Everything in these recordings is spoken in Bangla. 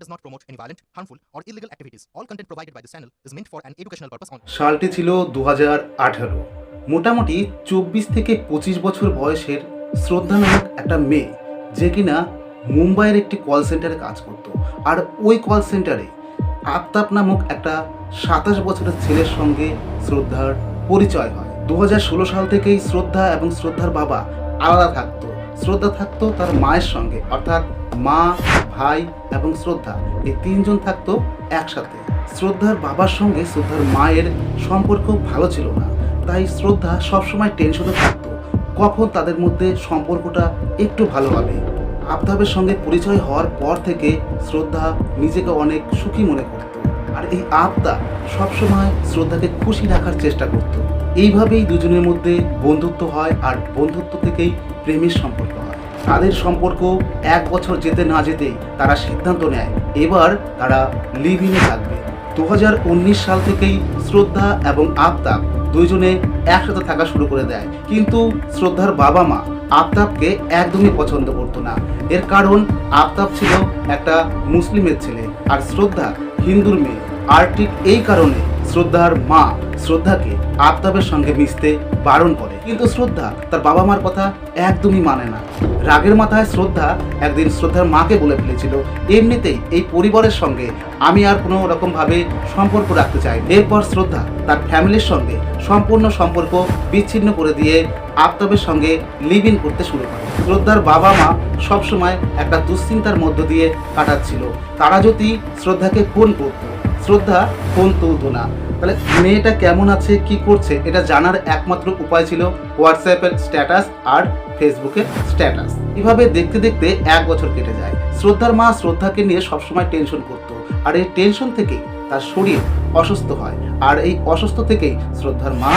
does not promote any violent, harmful, or illegal activities. All content provided by this channel is meant for an educational purpose only. সালটি ছিল দু হাজার আঠারো মোটামুটি চব্বিশ থেকে পঁচিশ বছর বয়সের শ্রদ্ধা নামক একটা মেয়ে যে কিনা মুম্বাইয়ের একটি কল সেন্টারে কাজ করত আর ওই কল সেন্টারে আফতাব নামক একটা সাতাশ বছরের ছেলের সঙ্গে শ্রদ্ধার পরিচয় হয় দু সাল থেকেই শ্রদ্ধা এবং শ্রদ্ধার বাবা আলাদা থাকতো শ্রদ্ধা থাকতো তার মায়ের সঙ্গে অর্থাৎ মা, ভাই এবং শ্রদ্ধা। এই তিনজন থাকতো একসাথে। শ্রদ্ধার বাবার সঙ্গে শ্রদ্ধার মায়ের সম্পর্ক ভালো ছিল না। তাই শ্রদ্ধা সবসময় টেনশনে থাকতো। কখন তাদের মধ্যে সম্পর্কটা একটু ভালো হবে। আফতাবের সঙ্গে পরিচয় হওয়ার পর থেকে শ্রদ্ধা নিজেকে অনেক সুখী মনে করত। আর এই আফতাব সবসময় শ্রদ্ধাকে খুশি রাখার চেষ্টা করত। এইভাবেই দুজনের মধ্যে বন্ধুত্ব হয় আর বন্ধুত্ব থেকেই প্রেমের সম্পর্ক হয়। তাদের সম্পর্ক এক বছর যেতে না যেতেই তারা সিদ্ধান্ত নেয়। এবার তারা লিভ ইনে থাকবে। দুহাজার উনিশ সাল থেকেই শ্রদ্ধা এবং আফতাব দুইজনে একসাথে থাকা শুরু করে দেয়। কিন্তু শ্রদ্ধার বাবা মা আফতাবকে একদমই পছন্দ করতো না। এর কারণ আফতাব ছিল একটা মুসলিমের ছেলে আর শ্রদ্ধা হিন্দুর মেয়ে। আর ঠিক এই কারণে শ্রদ্ধার মা শ্রদ্ধাকে আফতাবের সঙ্গে মিশতে বারণ করে। কিন্তু শ্রদ্ধা তার বাবা মার কথা একদমই মানে না। রাগের মাথায় শ্রদ্ধা একদিন শ্রদ্ধার মাকে বলে ফেলেছিল, এমনিতেই এই পরিবারের সঙ্গে আমি আর কোনো রকমভাবে সম্পর্ক রাখতে চাই। এরপর শ্রদ্ধা তার ফ্যামিলির সঙ্গে সম্পূর্ণ সম্পর্ক বিচ্ছিন্ন করে দিয়ে আফতাবের সঙ্গে লিভ ইন করতে শুরু করে। শ্রদ্ধার বাবা মা সবসময় একটা দুশ্চিন্তার মধ্য দিয়ে কাটাচ্ছিল। তারা যদি শ্রদ্ধাকে ফোন করতো শ্রদ্ধা, ফোন তুলতো না। তাহলে মেয়েটা কেমন আছে, কি করছে, এটা জানার একমাত্র উপায় ছিল হোয়াটসঅ্যাপের স্ট্যাটাস আর ফেসবুকের স্ট্যাটাস এভাবে দেখতে দেখতে এক বছর কেটে যায়। শ্রদ্ধার মা শ্রদ্ধাকে নিয়ে সবসময় টেনশন করতো। আর এই টেনশন থেকেই তার শরীর অসুস্থ হয়। আর এই অসুস্থ থেকেই শ্রদ্ধার মা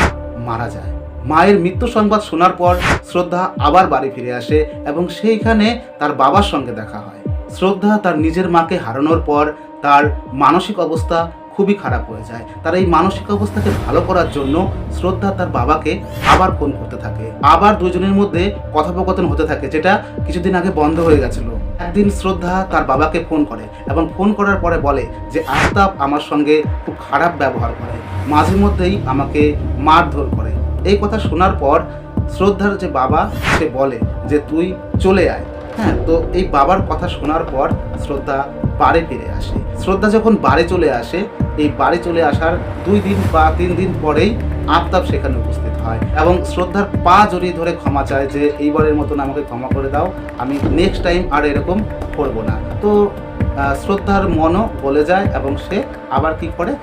মারা যায়। মায়ের মৃত্যু সংবাদ শোনার পর শ্রদ্ধা আবার বাড়ি ফিরে আসে এবং সেইখানে তার বাবার সঙ্গে দেখা হয়। শ্রদ্ধা তার নিজের মাকে হারানোর পর তার মানসিক অবস্থা খুবই খারাপ হয়ে যায়। তার এই মানসিক অবস্থাকে ভালো করার জন্য শ্রদ্ধা তার বাবাকে আবার ফোন করতে থাকে। আবার দুজনের মধ্যে কথোপকথন হতে থাকে, যেটা কিছুদিন আগে বন্ধ হয়ে গেছিল। একদিন শ্রদ্ধা তার বাবাকে ফোন করে এবং ফোন করার পরে বলে যে, আফতাব আমার সঙ্গে খুব খারাপ ব্যবহার করে। মাঝে মধ্যেই আমাকে মারধর করে। এই কথা শোনার পর শ্রদ্ধার যে বাবা, সে বলে যে, তুই চলে আয়। হ্যাঁ তো এই বাবার কথা শোনার পর শ্রদ্ধা বাড়ি ফিরে আসে। শ্রদ্ধা যখন বাড়ি চলে আসে, এই বাড়ি চলে আসার দুই দিন বা তিন দিন পরেই আফতাব সেখানে উপস্থিত হয় এবং শ্রদ্ধার পা জড়িয়ে ধরে ক্ষমা চায় যে, এইবারের মতন আমাকে ক্ষমা করে দাও, আমি নেক্সট টাইম আর এরকম করব না। তো শ্রদ্ধার মনও বলে যায় এবং সে আবার কি করে?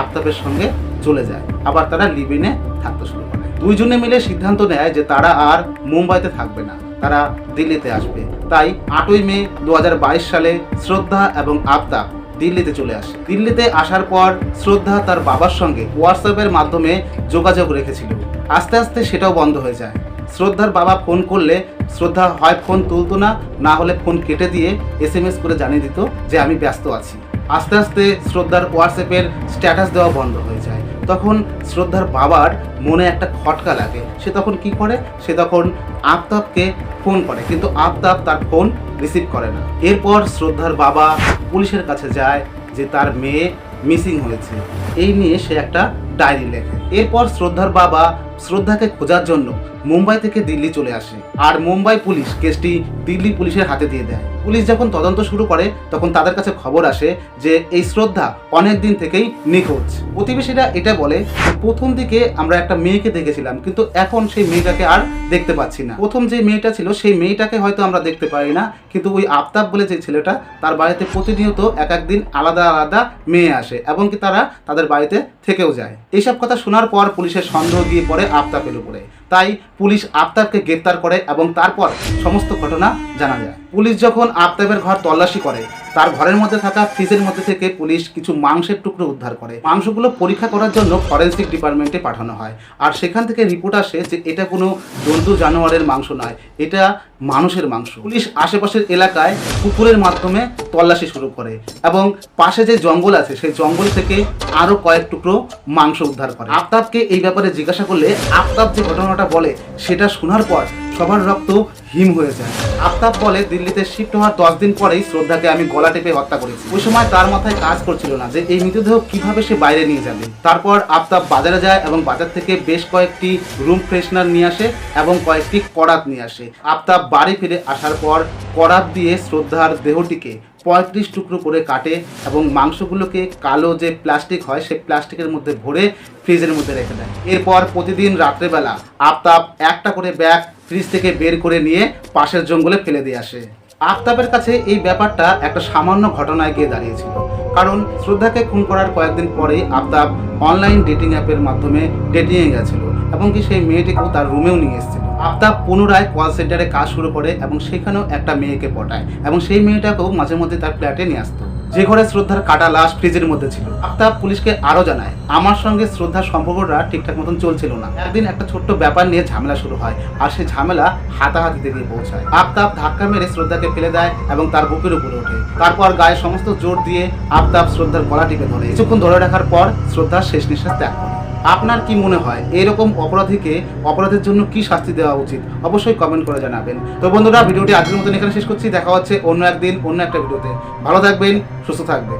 আফতাবের সঙ্গে চলে যায়। আবার তারা লিভিনে থাকতে শুরু করে। দুইজনে মিলে সিদ্ধান্ত নেয় যে তারা আর মুম্বাইতে থাকবে না। তারা দিল্লিতে আসবে। তাই আটই মে দু হাজার বাইশ সালে শ্রদ্ধা এবং আফতাব দিল্লিতে চলে আসে। দিল্লিতে আসার পর শ্রদ্ধা তার বাবার সঙ্গে হোয়াটসঅ্যাপের মাধ্যমে যোগাযোগ রেখেছিল। আস্তে আস্তে সেটাও বন্ধ হয়ে যায়। শ্রদ্ধার বাবা ফোন করলে, শ্রদ্ধা, হয় ফোন তুলতো না না হলে ফোন কেটে দিয়ে এস এম এস করে জানিয়ে দিত যে আমি ব্যস্ত আছি। আস্তে আস্তে শ্রদ্ধার হোয়াটসঅ্যাপের স্ট্যাটাস দেওয়া বন্ধ হয়ে যায়। তখন শ্রদ্ধার বাবার মনে একটা খটকা লাগে। সে তখন কি করে? সে তখন আফতাবকে ফোন করে। কিন্তু আফতাব তার ফোন রিসিভ করে না। এরপর শ্রদ্ধার বাবা পুলিশের কাছে যায় যে তার মেয়ে মিসিং হয়েছে। এই নিয়ে সে একটা ডায়েরি লেখে। এরপর শ্রদ্ধার বাবা শ্রদ্ধাকে খোঁজার জন্য মুম্বাই থেকে দিল্লি চলে আসে। আর মুম্বাই পুলিশ কেসটি দিল্লি পুলিশের হাতে দিয়ে দেয়। পুলিশ যখন তদন্ত শুরু করে, তখন তাদের কাছে খবর আসে যে এই শ্রদ্ধা অনেক দিন থেকেই নিখোঁজ। প্রতিবেশীরা এটা বলে প্রথম দিকে আমরা একটা মেয়েকে দেখেছিলাম, কিন্তু এখন সেই মেয়েটাকে আর দেখতে পাচ্ছি না। প্রথম যে মেয়েটা ছিল, সেই মেয়েটাকে হয়তো আমরা দেখতে পাই না, কিন্তু ওই আফতাব বলে যে ছেলেটা, তার বাড়িতে প্রতিনিয়ত এক একদিন আলাদা আলাদা মেয়ে আসে, এবং কি তারা তাদের বাড়িতে থেকেও যায়। এইসব কথা শোনার পর পুলিশের সন্দেহ দিয়ে পড়ে আফতাবের উপরে। তাই পুলিশ আফতাবকে গ্রেপ্তার করে এবং তারপর সমস্ত ঘটনা জানা যায়। পুলিশ যখন আফতাবের ঘর তল্লাশি করে, তার ঘরের মধ্যে থাকা ফ্রিজের মধ্যে থেকে পুলিশ কিছু মাংসের টুকরো উদ্ধার করে। মাংসগুলো পরীক্ষা করার জন্য ফরেন্সিক ডিপার্টমেন্টে পাঠানো হয়। আর সেখান থেকে রিপোর্ট আসে যে এটা কোনো জন্তু জানোয়ারের মাংস নয়, এটা মানুষের মাংস। পুলিশ আশেপাশের এলাকায় কুকুরের মাধ্যমে তল্লাশি শুরু করে এবং পাশে যে জঙ্গল আছে, সেই জঙ্গল থেকে আরও কয়েক টুকরো মাংস উদ্ধার করে। আফতাবকে এই ব্যাপারে জিজ্ঞাসা করলে আফতাব যে ঘটনাটা বলে সেটা শোনার পর সবার রক্ত হিম হয়ে যায়। আফতাব বলে, দিল্লিতে শিফট হওয়ার দশ দিন পরেই শ্রদ্ধাকে আমি গলা টেপে হত্যা করেছি। ওই সময় তার মাথায় কাজ করছিল না যে এই মৃতদেহ কীভাবে সে বাইরে নিয়ে যাবে। তারপর আফতাব বাজারে যায় এবং বাজার থেকে বেশ কয়েকটি রুম ফ্রেশনার নিয়ে আসে এবং কয়েকটি করাত নিয়ে আসে। আফতাব বাড়ি ফিরে আসার পর করাত দিয়ে শ্রদ্ধার দেহটিকে পঁয়ত্রিশ টুকরো করে কাটে এবং মাংসগুলোকে কালো যে প্লাস্টিক হয় সেই প্লাস্টিকের মধ্যে ভরে ফ্রিজের মধ্যে রেখে দেয়। এরপর প্রতিদিন রাত্রেবেলা আফতাব একটা করে ব্যাগ ফ্রিজ থেকে বের করে নিয়ে পাশের জঙ্গলে ফেলে দিয়ে আসে। আফতাবের কাছে এই ব্যাপারটা একটা সামান্য ঘটনায় গিয়ে দাঁড়িয়েছিল। কারণ শ্রদ্ধাকে খুন করার কয়েকদিন পরেই আফতাব অনলাইন ডেটিং অ্যাপের মাধ্যমে ডেটিংয়ে গেছিল এবং কি সেই মেয়েটিকেও তার রুমেও নিয়ে এসেছিল। আফতাব পুনরায় কল সেন্টারে কাজ শুরু করে এবং সেখানেও একটা মেয়েকে পটায় এবং সেই মেয়েটাকেও মাঝে মধ্যে তার ফ্ল্যাটে নিয়ে আসতো। যে ঘরে শ্রদ্ধার কাটা লাশ ফ্রিজের মধ্যে ছিল। আফতাব পুলিশকে আরও জানায়, আমার সঙ্গে শ্রদ্ধার সম্পর্কটা ঠিকঠাক মতন চলছিল না। একদিন একটা ছোট্ট ব্যাপার নিয়ে ঝামেলা শুরু হয় আর সেই ঝামেলা হাতাহাতি গিয়ে পৌঁছায়। আফতাব ধাক্কা মেরে শ্রদ্ধাকে ফেলে দেয় এবং তার বুকের উপরে ওঠে। তারপর গায়ে সমস্ত জোর দিয়ে আফতাব শ্রদ্ধার গলা ধরে। কিছুক্ষণ ধরে রাখার পর শ্রদ্ধার শেষ নিঃশ্বাস ত্যাগ করে। আপনার কি মনে হয়, এরকম অপরাধীকে অপরাধের জন্য কি শাস্তি দেওয়া উচিত? অবশ্যই কমেন্ট করে জানাবেন। তো বন্ধুরা, ভিডিওটি আজকের মতন এখানে শেষ করছি। দেখা হচ্ছে অন্য একদিন, অন্য একটা ভিডিওতে। ভালো থাকবেন, সুস্থ থাকবেন।